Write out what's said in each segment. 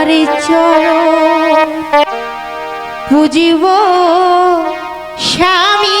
তোমার চর পুজিব স্বামী।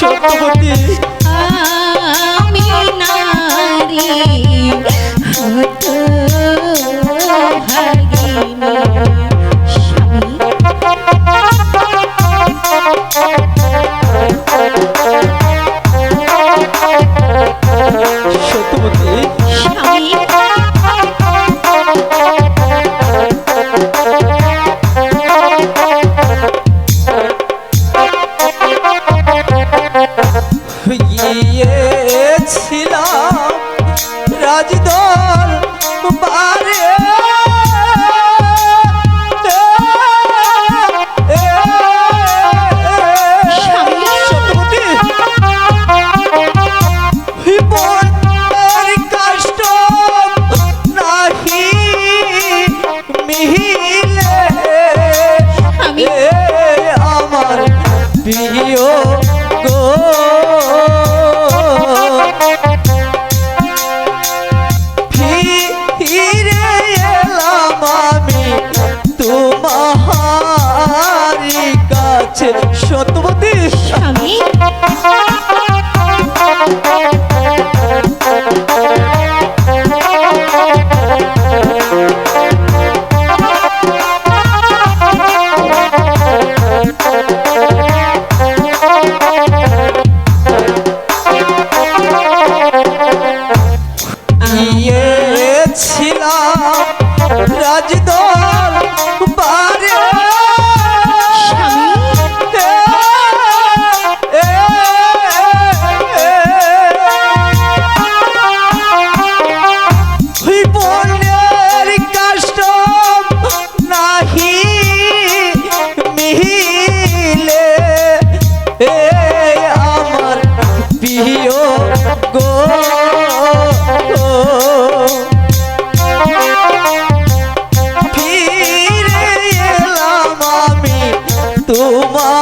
সত্যবতী আমি নারী হত ভাগিনী সত্যবতী দল বারে राजदा তোমার